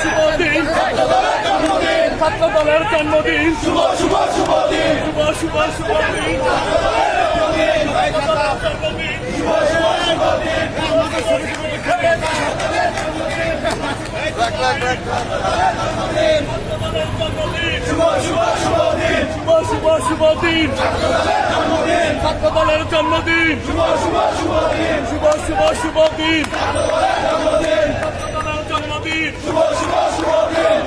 শুভদিন ছাত্র দলের জন্মদিন শুভ শুভ শুভ দিন শুভ শুভ শুভ দিন শুভ শুভ শুভ দিন শুভ শুভ শুভ দিন ছাত্র দলের জন্মদিন। শুভ শুভ শুভ দিন। শুভ শুভ শুভ দিন। দলের জন্মদিন। শুভ শুভ শুভ দিন।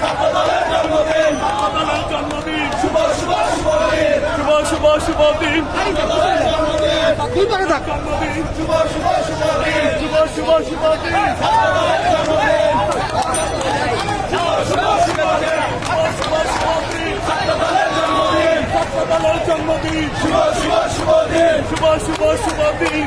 ছাত্র দলের জন্মদিন। ছাত্র দলের জন্মদিন। শুভ শুভ শুভ দিন। শুভ শুভ শুভ দিন। তুই পারে থাক। জন্মদিন। শুভ শুভ শুভ দিন। শুভ শুভ শুভ দিন। জন্মদিন শুভ শুভ শুভ দিন। শুভ শুভ শুভ দিন।